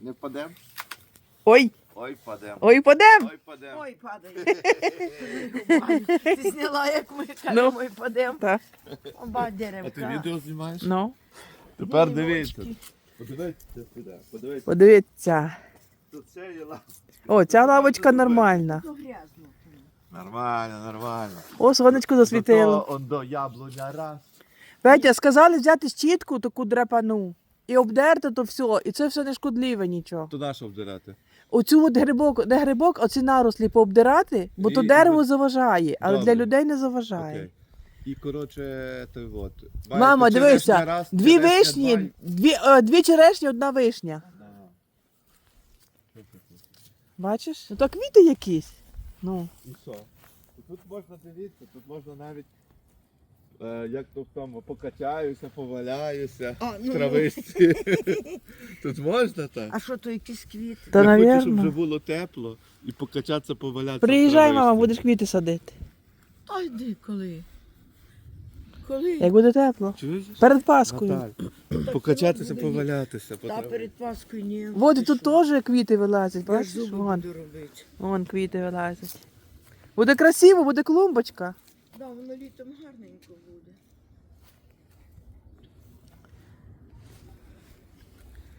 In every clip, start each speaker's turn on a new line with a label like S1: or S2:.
S1: Не впадем?
S2: Ой,
S1: Ой, впадем.
S2: ой, подем.
S1: Ой, впадем.
S3: Ой, падає. Ти зняла, як ми
S2: Ну.
S3: кажемо, і падемо.
S2: Так.
S3: Оба
S1: А ти
S3: деревка.
S1: відео знімаєш?
S2: Ну,
S1: Тепер дивіться. Подивіться сюди. Подивіться.
S2: подивіться.
S1: Тут це є ла-
S2: О, ця лавочка нормальна.
S3: Ну, грязно.
S1: Нормально, нормально.
S2: О, сонечко засвітило.
S1: Зато он до яблуня раз.
S2: Петя, сказали взяти щітку таку драпану і обдерти то все. І це все не шкодливе нічого.
S1: Туди що обдирати?
S2: Оцю от грибок, де грибок, оці нарослі пообдирати, бо то
S1: І-
S2: дерево заважає, але
S1: Добре.
S2: для людей не заважає.
S1: Окей. І коротше, той от.
S2: Мама,
S1: Бачите,
S2: дивися,
S1: черешня раз,
S2: дві
S1: черешня
S2: вишні, дві, е, дві черешні, одна вишня. Бачиш? Ну то квіти якісь. Ну.
S1: І що? І Тут можна дивитися, тут можна навіть. Е, як то в тому покачаюся, поваляюся
S3: А,
S1: в
S3: ну,
S1: трависті. Тут можна так?
S3: А що то якісь квіти?
S2: Та,
S1: Я хочу, щоб
S2: навірно.
S1: вже було тепло і покачатися, повалятися. в
S2: Приїжджай, мама, будеш квіти садити.
S3: Та йди коли. Коли?
S2: Як буде тепло.
S1: Чуєш?
S2: Перед Паскою.
S1: Наталь, покачатися,
S3: буде
S1: повалятися. по
S3: Та
S1: траві.
S3: перед Паскою ні. Ти
S2: тут
S3: що?
S2: теж квіти вилазять,
S3: Я
S2: бачиш?
S3: зуби
S2: Вон,
S3: буду робити.
S2: вон квіти вилазять. Буде красиво, буде клумбочка.
S3: Да, воно літом гарненько буде.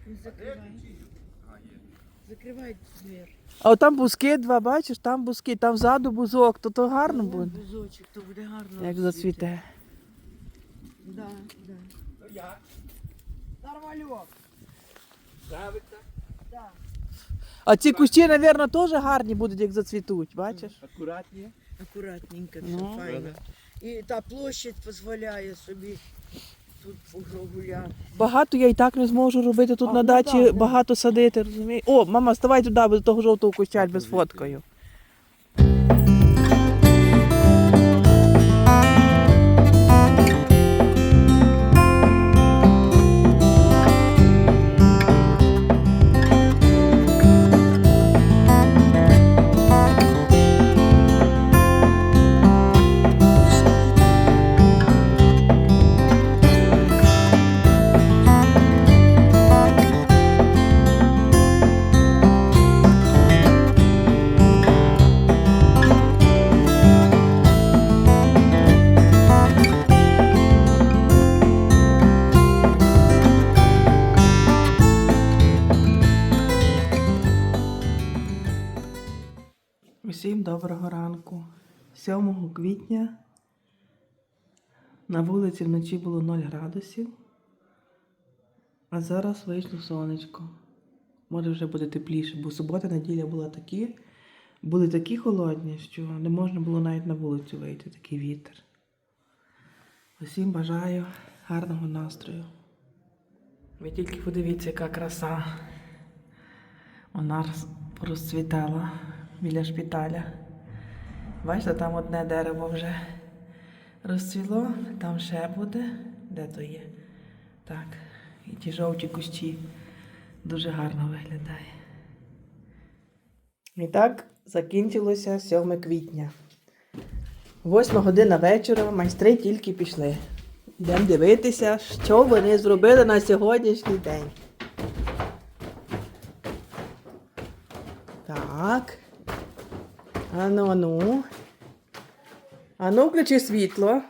S3: Не закривай. Закривай двір.
S2: А там бузки два, бачиш, там бузки, там ззаду бузок, то то гарно
S3: Вон
S2: буде.
S3: Бузочок, то буде гарно.
S2: Як зацвіте.
S3: Да, да. Нормальок. Да.
S2: А ці кущі, мабуть, теж гарні будуть, як зацвітуть, бачиш?
S1: Акуратніше.
S3: Акуратненько, все
S2: Ну.
S3: файно. І та площадь дозволяє собі тут прогуляти.
S2: Багато я і так не зможу робити тут
S3: А,
S2: на
S3: ну
S2: дачі,
S3: так, да.
S2: багато садити, розумієш? О, мама, ставай туди, до того жовтого куща без фоткою. На вулиці вночі було 0 градусів, а зараз вийшло сонечко. Може вже буде тепліше, бо субота, неділя була такі, були такі холодні, що не можна було навіть на вулицю вийти, такий вітер. Усім бажаю гарного настрою. Ви тільки подивіться, яка краса. Вона розцвітала біля шпиталя. Бачите, там одне дерево вже розцвіло, там ще буде. Де то є? Так. І ті жовті кущі дуже гарно виглядає. І так закінчилося 7 квітня. Восьма година вечора майстри тільки пішли. Йдемо дивитися, що вони зробили на сьогоднішній день. Так. Ану, ану. Ану, включи світло.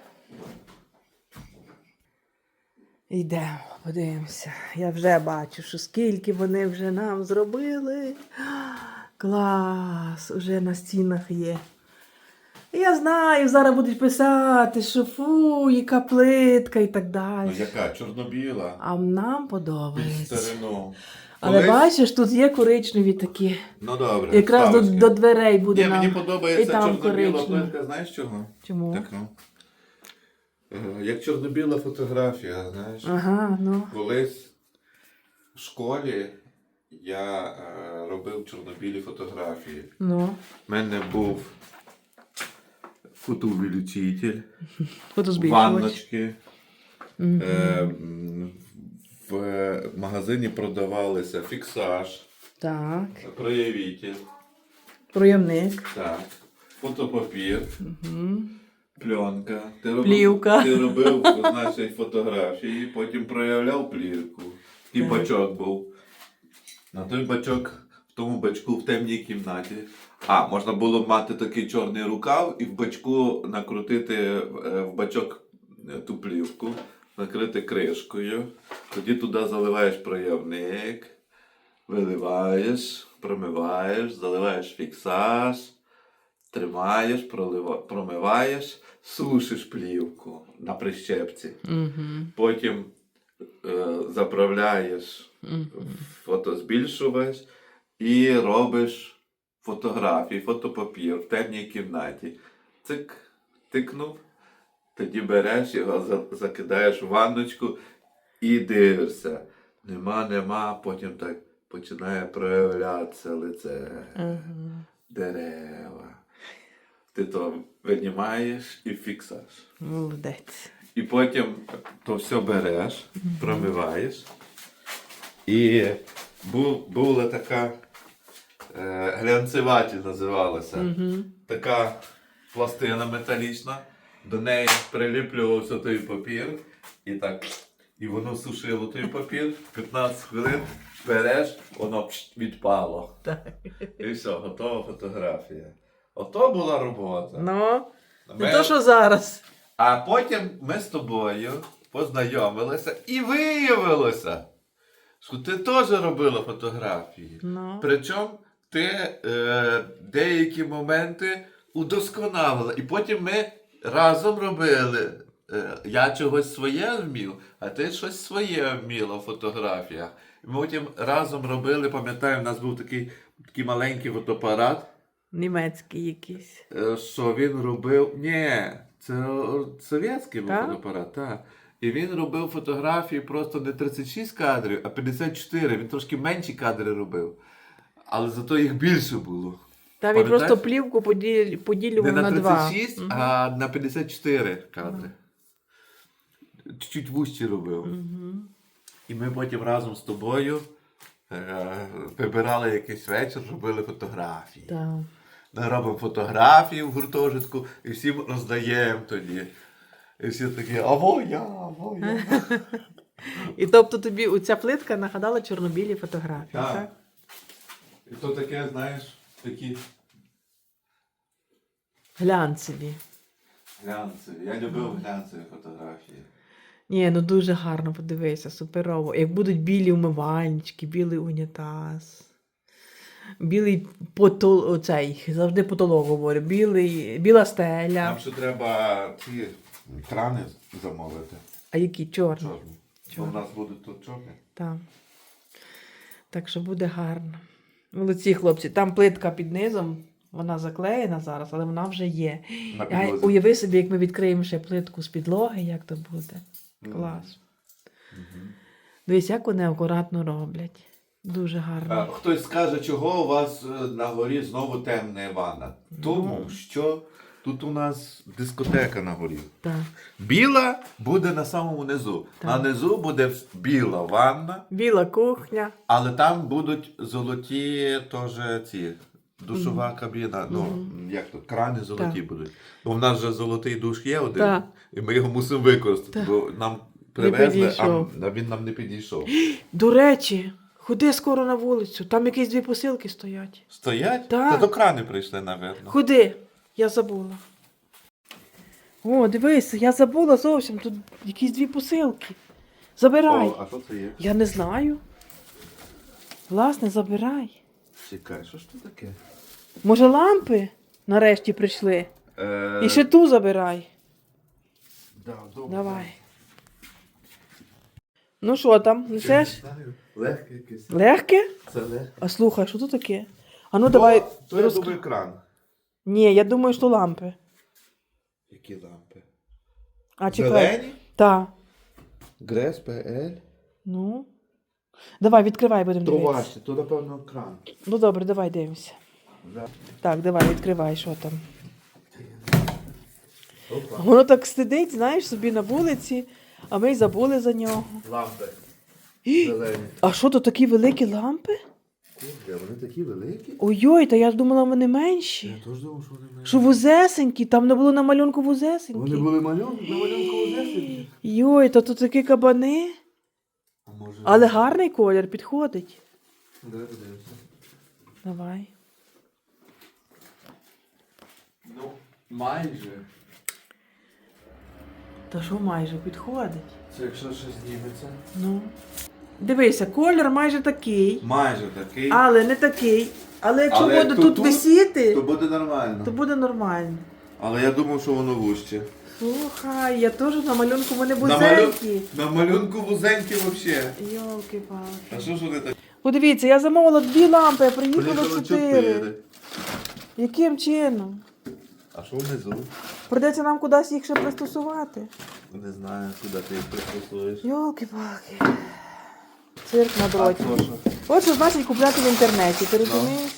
S2: Йдемо, подивимося. Я вже бачу, що скільки вони вже нам зробили. Клас! Уже на стінах є. Я знаю, зараз будуть писати, що фу, яка плитка і так
S1: Ну
S2: далі.
S1: яка? Чорнобіла.
S2: А нам
S1: Під
S2: подобається.
S1: старину.
S2: Але
S1: Колись-
S2: бачиш, тут є коричневі такі.
S1: Ну добре.
S2: Якраз до,
S1: ставочки.
S2: до дверей буде
S1: Ні,
S2: нам.
S1: мені
S2: І
S1: подобається
S2: там
S1: чорно-біла
S2: коричневі.
S1: плитка, знаєш чого?
S2: Чому?
S1: Так, ну. Е, Як чорно-біла фотографія, знаєш.
S2: Ага, ну.
S1: Колись в школі я е, робив чорно-білі фотографії.
S2: Ну.
S1: У мене був фотоувеличитель,
S2: Фотозбільшувач.
S1: ванночки. Е, м, в магазині продавалися фіксаж,
S2: Так.
S1: проявитель,
S2: Проємник.
S1: так, фотопапір,
S2: Угу.
S1: пленка. Ти робив,
S2: Плівка.
S1: Ти робив значить, фотографії, потім проявляв плівку. І
S2: Так.
S1: бачок був. На той бачок, в тому бачку в темній кімнаті. А, можна було мати такий чорний рукав і в бачку накрутити е, в бачок е, ту плівку, накрити кришкою. Тоді туди заливаєш проявник, виливаєш, промиваєш, заливаєш фіксаж, тримаєш, пролива, промиваєш, сушиш плівку на прищепці.
S2: Угу.
S1: Потім е, заправляєш фотозбільшувач і робиш фотографії, фотопапір в темній кімнаті. Цик, тикнув, тоді береш його, закидаєш в ванночку і дивишся. Нема, нема, потім так починає проявлятися лице, дерева. Ти то винімаєш і фіксаш.
S2: Молодець.
S1: І потім то все береш, промиваєш. І бу, була така е, глянцеваті називалася.
S2: Угу.
S1: Така пластина металічна, до неї приліплювався той папір, і так. І воно сушило той папір, 15 хвилин береш, воно відпало.
S2: Так.
S1: І все, готова фотографія. Ото була робота.
S2: Ну, не то, що зараз.
S1: а потім ми з тобою познайомилися і виявилося, що ти теж робила фотографії.
S2: Ну.
S1: Причому ти е, деякі моменти удосконалила. І потім ми разом робили. Е, я чогось своє вмів, а ти щось своє вміла в фотографіях. Ми потім разом робили, пам'ятаю, в нас був такий, такий маленький фотоапарат.
S2: Німецький якийсь.
S1: Е, Що він робив? Ні, це совєтський був фотоапарат, так. І він робив фотографії просто не 36 кадрів, а 54. Він трошки менші кадри робив. Але зато їх більше було.
S2: Та він
S1: Пам'ятаєш?
S2: просто плівку поділ...
S1: Не
S2: поділював
S1: на
S2: на, два.
S1: 36,
S2: Мгм.
S1: а на 54 кадри. Чуть-чуть вужче робив.
S2: Мгм.
S1: І ми потім разом з тобою е, вибирали якийсь вечір, робили фотографії. Ми робимо фотографії в гуртожитку і всім роздаємо тоді. І всі такі, аво я, аво я.
S2: І тобто тобі оця плитка нагадала чорнобілі фотографії, так?
S1: Так. І то таке, знаєш, такі
S2: Глянцеві.
S1: глянцеві. Я любив глянцеві фотографії.
S2: Ні, ну дуже гарно подивися, суперово. Як будуть білі умивальнички, білий унітаз. Білий потол... оцей, завжди потолок говорю, білий... біла стеля.
S1: Нам ще треба ці крани замовити.
S2: А які чорні.
S1: Чорні. Бо
S2: Чорні.
S1: в нас будуть тут чорні.
S2: Так. Так що буде гарно. Молодці хлопці, там плитка під низом, вона заклеєна зараз, але вона вже є.
S1: На
S2: Я, уяви собі, як ми відкриємо ще плитку з підлоги, як то буде. Клас.
S1: Угу.
S2: Дивись, як вони акуратно роблять. Дуже
S1: А,
S2: гарно.
S1: Хтось скаже, чого у вас е, на горі знову темна ванна. Тому
S2: Ну.
S1: що тут у нас дискотека на горі.
S2: Так.
S1: Біла буде на самому низу.
S2: Так.
S1: На низу буде біла ванна,
S2: Біла кухня.
S1: але там будуть золоті теж ці. Душова кабіна, ну як то, крани золоті
S2: Так.
S1: будуть. Бо в нас вже золотий душ є один,
S2: Так.
S1: і ми його мусимо використати,
S2: Так.
S1: бо нам привезли, а, а він нам не підійшов.
S2: До речі, ходи скоро на вулицю, там якісь дві посилки стоять.
S1: Стоять?
S2: Так.
S1: Та до крани прийшли, напевно.
S2: Ходи, я забула. О, дивись, я забула зовсім. Тут якісь дві посилки. Забирай.
S1: О, а що це є?
S2: Я не знаю. Власне, забирай.
S1: Чекай, що ж це таке?
S2: Може, лампи нарешті прийшли?
S1: Е,
S2: І ще ту забирай.
S1: да, добре.
S2: Давай. Ну що там, несеш?
S1: Легке якесь.
S2: Легке?
S1: Це легке.
S2: А слухай, що тут таке? А ну давай.
S1: То я
S2: розк-
S1: думаю кран.
S2: Ні, я думаю, що лампи.
S1: Які лампи?
S2: А чекай.
S1: Зелені?
S2: Так.
S1: Грес, ПЛ.
S2: Ну. Давай, відкривай, будемо
S1: То
S2: дивитися.
S1: важче, то напевно кран.
S2: Ну добре, давай дивимося.
S1: Да.
S2: Так, давай, відкривай, що там.
S1: Опа.
S2: Воно так сидить, знаєш, собі на вулиці, а ми й забули за нього.
S1: Лампи.
S2: Ій,
S1: Зелені.
S2: А що то такі великі лампи?
S1: Кurde, вони такі великі?
S2: Ой-ой, та я думала, вони менші.
S1: Я теж думав, що вони менші.
S2: Що вузесенькі, там не було на малюнку вузесенькі.
S1: Вони були малюнки, на малюнку одесені.
S2: Йой, то тут такі кабани.
S1: А може...
S2: Але гарний колір підходить.
S1: Давай подивимося.
S2: Давай.
S1: Ну, майже.
S2: Та що майже підходить?
S1: Це якщо щось зніметься.
S2: Ну. Дивися, колір майже такий,
S1: Майже такий.
S2: але не такий. Але якщо
S1: Але
S2: буде
S1: то
S2: тут
S1: тут-
S2: висіти,
S1: То буде нормально.
S2: то буде нормально.
S1: Але я думав, що воно вужче.
S2: Слухай, я теж на малюнку в мене
S1: На, малю...
S2: бузенькі.
S1: на малюнку вузенькі взагалі.
S2: Йолки-палки.
S1: А що ж вони так?
S2: Подивіться, я замовила дві лампи, а приїхало
S1: Приїхало
S2: чотири.
S1: чотири.
S2: Яким чином?
S1: А що внизу?
S2: Придеться нам кудись їх ще пристосувати.
S1: Не знаю, куди ти їх пристосуєш.
S2: Йолки-палки. Цирк на
S1: А
S2: дроті. От що значить купляти в інтернеті, ти розумієш?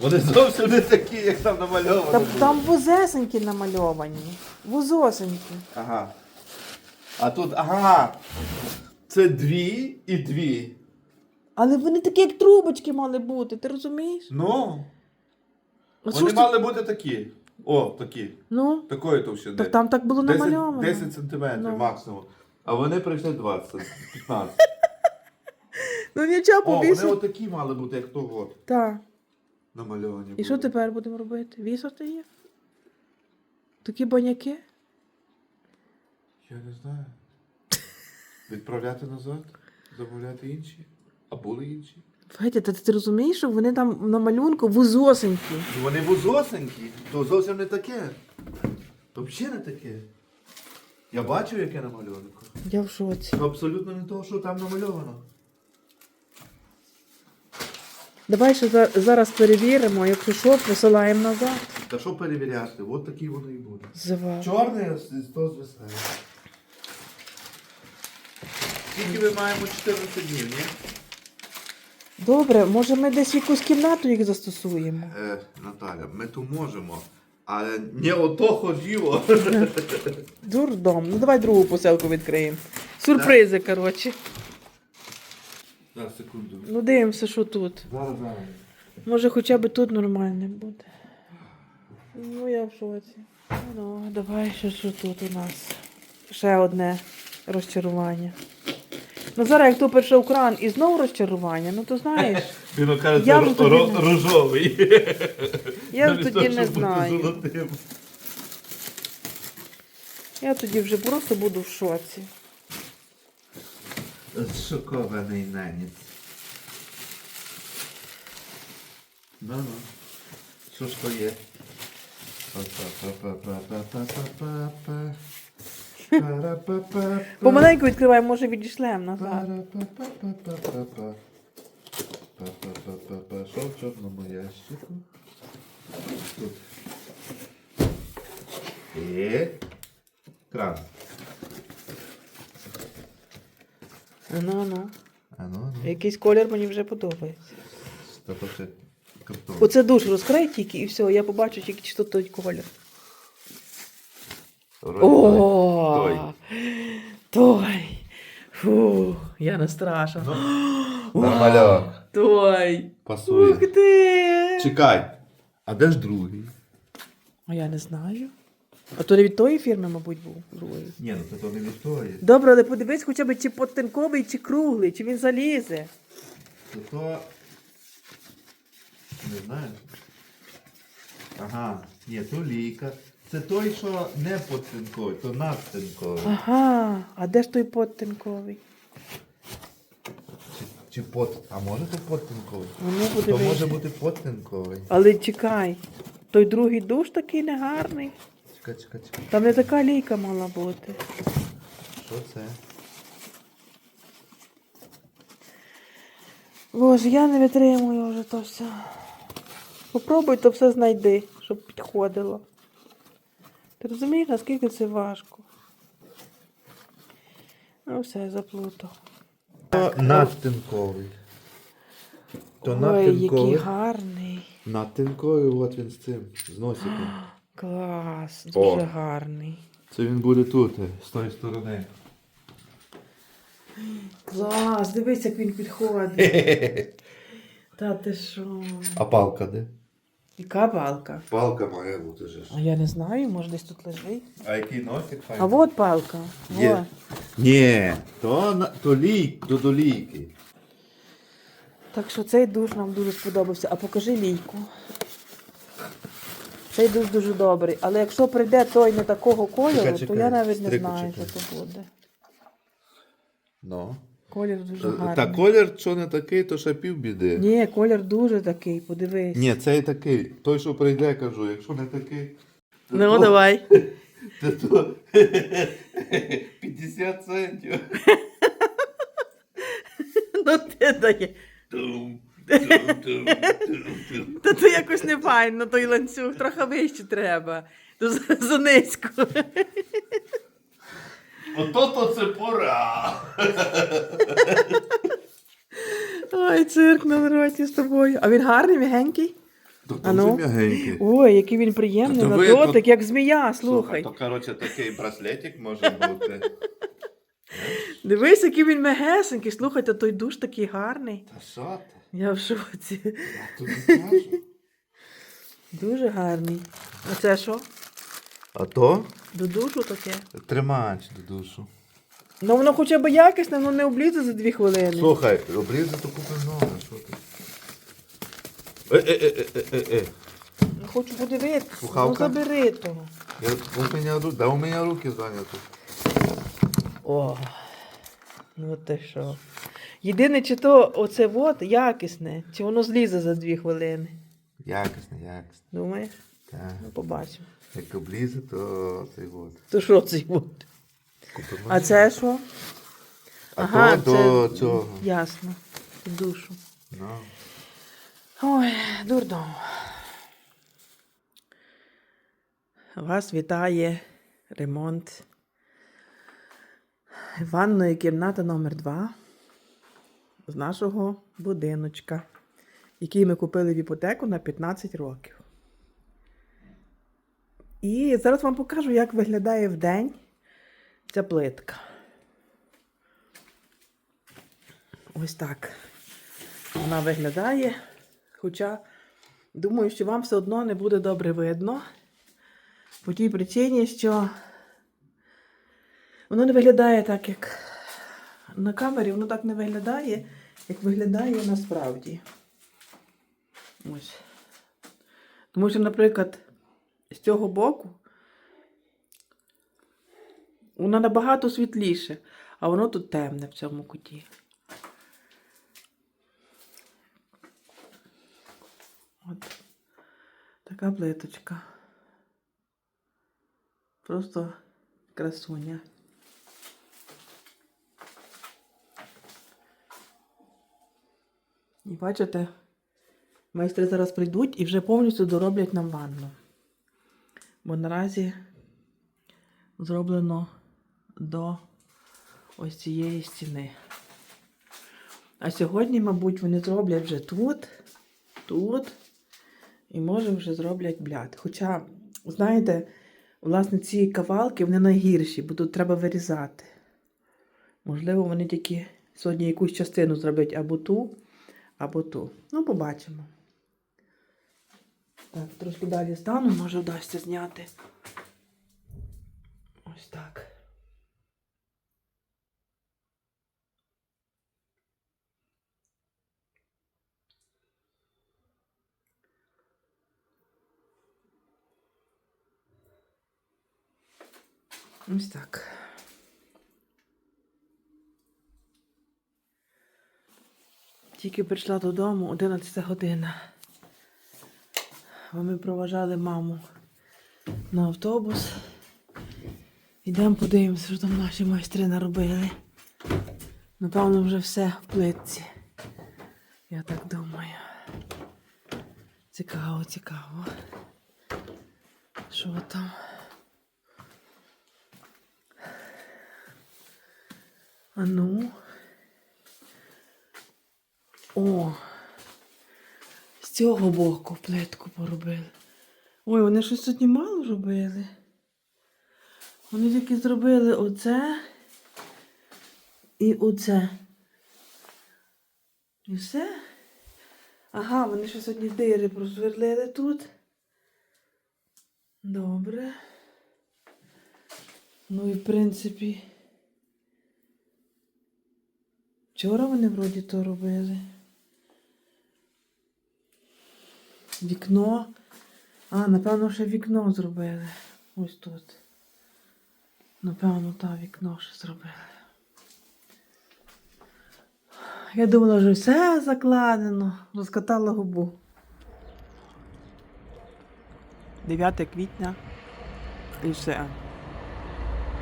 S1: Вони зовсім не такі, як там намальовано.
S2: Там,
S1: було.
S2: там вузесенькі намальовані. Вузосенькі.
S1: Ага. А тут, ага. Це дві і дві.
S2: Але вони такі, як трубочки мали бути, ти розумієш?
S1: Ну.
S2: Що
S1: Вони
S2: ж ти-
S1: мали бути такі. О, такі.
S2: Ну,
S1: Такої товщини.
S2: так там так було
S1: 10,
S2: намальовано.
S1: 10 сантиметрів
S2: Ну.
S1: максимум. А вони прийшли 20, 15.
S2: Ну нічого,
S1: О, вони
S2: повісив.
S1: отакі мали бути, як того
S2: Так.
S1: намальовані.
S2: І що
S1: були.
S2: тепер будемо робити? Вісити їх? Такі баняки?
S1: Я не знаю. Відправляти назад, замовляти інші. А були інші.
S2: Федя, та ти розумієш, що вони там на малюнку вузосенькі.
S1: Ну, Вони вузосенькі, то зовсім не таке. Взагалі не таке. Я бачив, яке намальовано.
S2: Я в шоці.
S1: Абсолютно не того, що там намальовано.
S2: Давай ще зараз перевіримо, якщо що, посилаємо назад.
S1: Та що перевіряти? От такі воно і буде.
S2: Зива.
S1: Чорне з звисає. Скільки ми маємо 14 днів, ні?
S2: Добре, може ми десь в якусь кімнату їх застосуємо.
S1: Е, Наталя, ми то можемо, але не ото ходіло.
S2: Дурдом. Ну давай другу посилку відкриємо. Сюрпризи, коротше.
S1: Зараз, секунду.
S2: Ну дивимося, що тут.
S1: Зараз, зараз.
S2: Може хоча б тут нормально буде. Ну я в шоці. Ну, давай ще що тут у нас. Ще одне розчарування. Ну зараз як тупиш в кран і знову розчарування, ну то знаєш,
S1: Він каже,
S2: Я
S1: це ро-
S2: не-
S1: рожовий.
S2: я
S1: Замість
S2: тоді не знаю. Я тоді вже просто буду в шоці.
S1: Шокований нанець. Ну ну. Що ж то є? Па-па-па-па-па-па-па-па. Пара-па-па-па.
S2: Помаленьку відкриваємо, може відійшлемо назад.
S1: Пара-па-па-па-па-па. Па-па-па-па-па. Що в чорному ящику? Тут. І... Кран.
S2: Ну, ну.
S1: А ну, ну.
S2: Якийсь колір мені вже подобається.
S1: Та то ще картон.
S2: Оце душ розкрай тільки і все, я побачу тільки чи то той колір.
S1: Той.
S2: той. Фу, я настрашена.
S1: Нормальок.
S2: Той.
S1: Пасує.
S2: Ух ти.
S1: Чекай. А де ж другий?
S2: А я не знаю. А то не від тої фірми, мабуть, був другий.
S1: Ні, ну це то не від тої.
S2: Добре, але подивись хоча б чи подтинковий, чи круглий, чи він залізе.
S1: То то... Не знаю. Ага. Ні, то лійка. Це той, що не подтинковий, то надтинковий.
S2: Ага, а де ж той подтинковий?
S1: Чи, чи под... А може то подтинковий?
S2: Ну,
S1: То
S2: подивись.
S1: може бути подтинковий.
S2: Але чекай, той другий душ такий негарний.
S1: Чекай, чекай, чекай.
S2: Там не така лійка мала бути.
S1: Що це?
S2: Боже, я не витримую вже то все. Попробуй то все знайди, щоб підходило. Ти розумієш, наскільки це важко? Ну все, заплутав.
S1: То надтинковий. То
S2: Ой, який гарний.
S1: Надтинковий, от він з цим, з носиком.
S2: Клас,
S1: О.
S2: дуже гарний.
S1: Це він буде тут, е, з тої сторони.
S2: Клас, дивись, як він підходить. Та ти що?
S1: А палка де?
S2: Яка палка?
S1: Палка має бути же.
S2: А я не знаю, може десь тут лежить.
S1: А який носик
S2: А
S1: файний?
S2: от палка.
S1: Є.
S2: Во.
S1: Ні, то, на- то лік, то до лійки.
S2: Так що цей душ нам дуже сподобався. А покажи лійку. Цей душ дуже добрий. Але якщо прийде той не такого кольору,
S1: Чекай,
S2: то
S1: чекай,
S2: я навіть не
S1: стрику
S2: знаю,
S1: чекай.
S2: що це буде.
S1: Ну.
S2: Колір дуже гарний.
S1: Та колір, що не такий, то ще півбіди.
S2: Ні, колір дуже такий, подивись.
S1: Ні, цей такий. Той, що прийде, кажу, якщо не такий. то
S2: Ну,
S1: то-
S2: давай.
S1: то- то 50 центів.
S2: Ну ти дає.
S1: Тум,
S2: Та то якось не файно, той ланцюг, трохи вище треба. То за- занизько.
S1: Ото то це пора.
S2: Ой, цирк на роті з тобою. А він гарний, м'ягенький?
S1: То
S2: А ну?
S1: м'ягенький.
S2: Ой, який він приємний
S1: Та
S2: на
S1: ви-
S2: дотик, як змія,
S1: Слухай,
S2: слухай.
S1: то, коротше, такий браслетик може бути.
S2: Дивись, який він мегесенький. Слухайте, той душ такий гарний.
S1: Та що ти?
S2: Я в шоці.
S1: Кажу.
S2: Дуже гарний. А це що?
S1: А то
S2: До душу таке?
S1: тримач до душу.
S2: Ну воно хоча б якісне, воно не облізе за дві хвилини.
S1: Слухай, обрізи то купи нове, що ти? Е, е, е, е, е, е.
S2: Ну, Хочу подивитися. Ну
S1: Слухавка?
S2: забери того.
S1: Я, у мене, ру- да у мене руки зайняті.
S2: О, ну ти що. Єдине, чи то оце от якісне, чи воно злізе за дві хвилини.
S1: Якісно, якісно.
S2: Думаєш?
S1: Так.
S2: Ну, побачимо.
S1: Як облізе, то цей от.
S2: То що це от? А це що?
S1: А то до цього.
S2: Ясно. Душу.
S1: Ну.
S2: Ой, дурдом. Вас вітає ремонт ванної кімнати номер 2 з нашого будиночка, який ми купили в іпотеку на 15 років. І зараз вам покажу, як виглядає в день ця плитка. Ось так вона виглядає. Хоча думаю, що вам все одно не буде добре видно. По тій причині, що воно не виглядає так, як на камері, воно так не виглядає, як виглядає насправді. Ось. Тому що, наприклад, з цього боку воно набагато світліше, а воно тут темне в цьому куті. От така плиточка. Просто красуня. І бачите, майстри зараз прийдуть і вже повністю дороблять нам ванну. Бо наразі зроблено до ось цієї стіни. А сьогодні, мабуть, вони зроблять вже тут, тут і може вже зроблять бляд. Хоча, знаєте, власне, ці кавалки вони найгірші, бо тут треба вирізати. Можливо, вони тільки сьогодні якусь частину зроблять або ту, або ту. Ну, побачимо. Так, трошки далі стану, може вдасться зняти. Ось так. Ось так. Тільки прийшла додому 11 година. Бо ми проважали маму на автобус. Йдемо подивимося, що там наші майстри наробили. Напевно, вже все в плитці. Я так думаю. Цікаво, цікаво. Що там? А ну. О. З цього боку плитку поробили. Ой, вони щось сьогодні мало робили. Вони тільки зробили оце і оце. І все. Ага, вони ще сьогодні дири просверлили тут. Добре. Ну і в принципі. Вчора вони вроді то робили. Вікно. А, напевно, ще вікно зробили. Ось тут. Напевно, та вікно ще зробили. Я думала, що все закладено. Розкатала губу. 9 квітня. І все.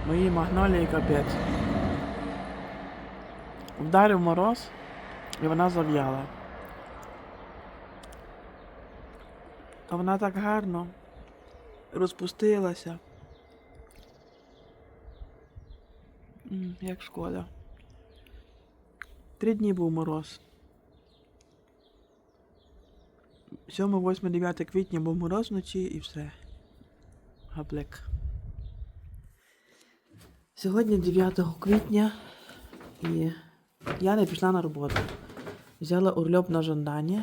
S2: Мої магнолії капець. Вдарив мороз, і вона зав'яла. А вона так гарно розпустилася. Як шкода. Три дні був мороз. 7, 8, 9 квітня був мороз вночі і все. Габлик. Сьогодні 9 квітня і я не пішла на роботу. Взяла урльоп на жондані.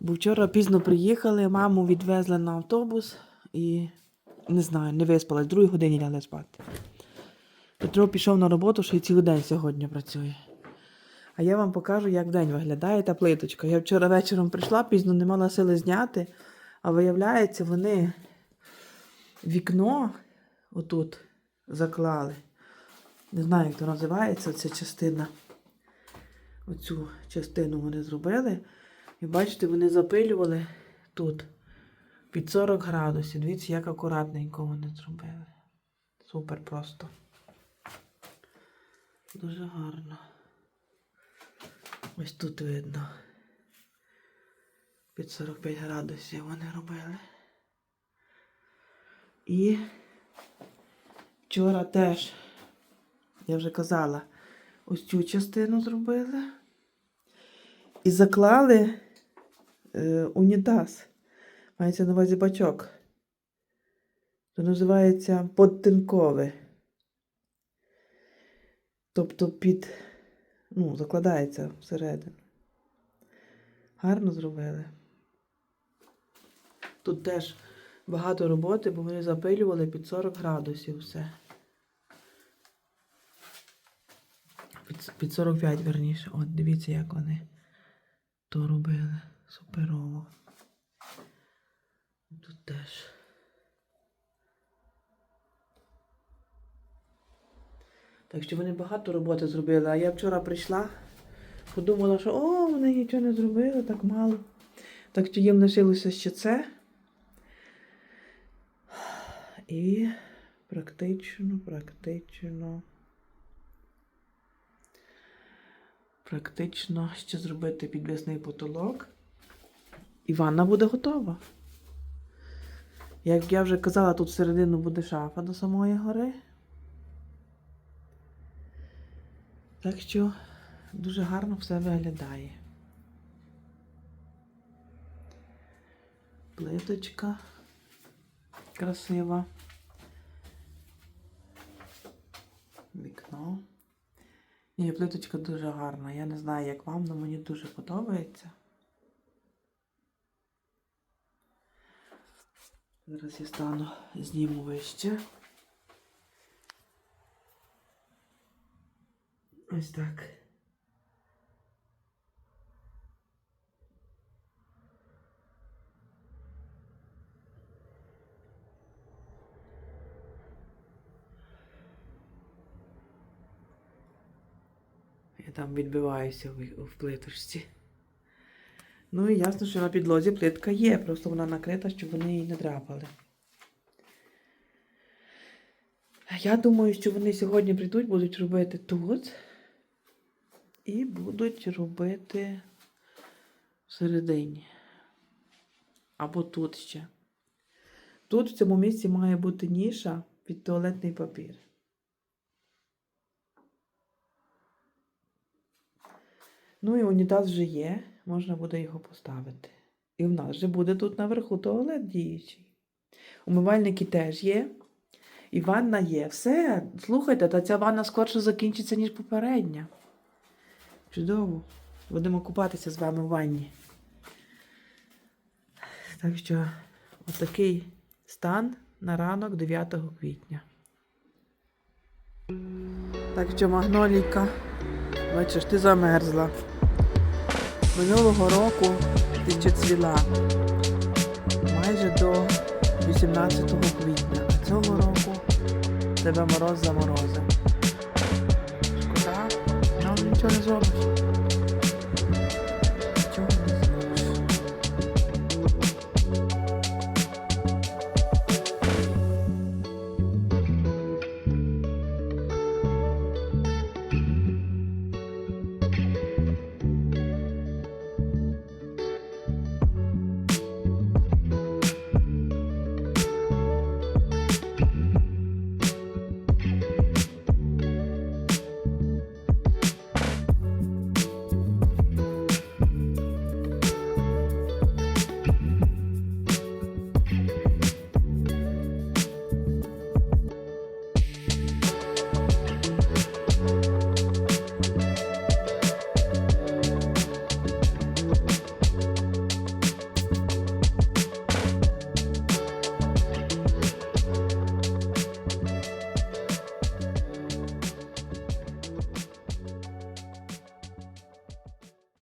S2: Бо вчора пізно приїхали, маму відвезли на автобус і не знаю, не виспалась. Другій годині лягли спати. Петро пішов на роботу, що й цілий день сьогодні працює. А я вам покажу, як вдень виглядає та плиточка. Я вчора вечором прийшла, пізно не мала сили зняти, а виявляється, вони вікно отут заклали. Не знаю, як то називається ця частина. Оцю частину вони зробили. І бачите, вони запилювали тут під 40 градусів. Дивіться, як акуратненько вони зробили. Супер просто. Дуже гарно. Ось тут видно. Під 45 градусів вони робили. І вчора теж, я вже казала, ось цю частину зробили. І заклали е, унітаз. Мається на увазі бачок. Це називається подтинкове. Тобто під, ну, закладається всередину. Гарно зробили. Тут теж багато роботи, бо вони запилювали під 40 градусів все. Під 45, верніше. От дивіться, як вони то робили. Суперово. Тут теж. Так що вони багато роботи зробили. А я вчора прийшла, подумала, що о, вони нічого не зробили, так мало. Так що їм лишилося ще це. І практично, практично. Практично ще зробити підвісний потолок. І ванна буде готова. Як я вже казала, тут всередину буде шафа до самої гори. Так що дуже гарно все виглядає. Плиточка красива. Вікно. Ні, плиточка дуже гарна. Я не знаю, як вам, але мені дуже подобається. Зараз я стану, зніму вище. Ось так. Я там відбиваюся в, плиточці. Ну і ясно, що на підлозі плитка є, просто вона накрита, щоб вони її не драпали. Я думаю, що вони сьогодні прийдуть, будуть робити тут. І будуть робити всередині. Або тут ще. Тут в цьому місці має бути ніша під туалетний папір. Ну і унітаз вже є, можна буде його поставити. І в нас вже буде тут наверху туалет діючий. Умивальники теж є. І ванна є. Все, слухайте, та ця ванна скорше закінчиться, ніж попередня. Чудово. Будемо купатися з вами в ванні. Так що, отакий стан на ранок 9 квітня. Так що, Магнолійка, бачиш, ти замерзла. Минулого року ти ще цвіла майже до 18 квітня, а цього року тебе мороз заморозив. Шкода, нам нічого не зробиш.